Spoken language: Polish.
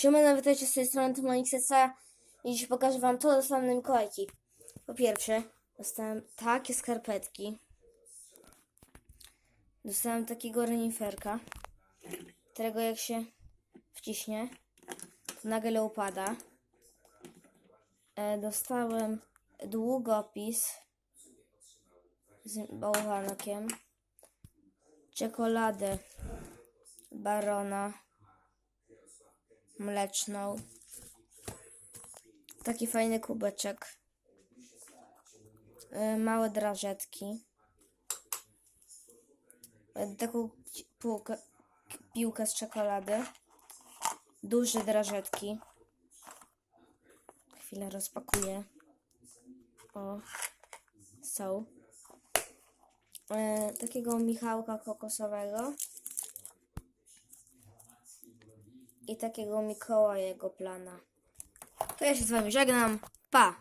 Siemano, witajcie z tej strony Tymonixeca i dziś pokażę wam to dostałem na Mikołajki. Po pierwsze, dostałem takie skarpetki. Dostałem takiego reniferka, którego jak się wciśnie, to nagle upada. E, dostałem długopis z bałwankiem, czekoladę Barona mleczną. Taki fajny kubeczek. Y, Małe drażetki. Y, Taką półkę, piłkę z czekolady. Duże drażetki. Chwilę rozpakuję. O, są. Y, Takiego Michałka kokosowego. I takiego Mikołajego plana. To ja się z wami żegnam. Pa!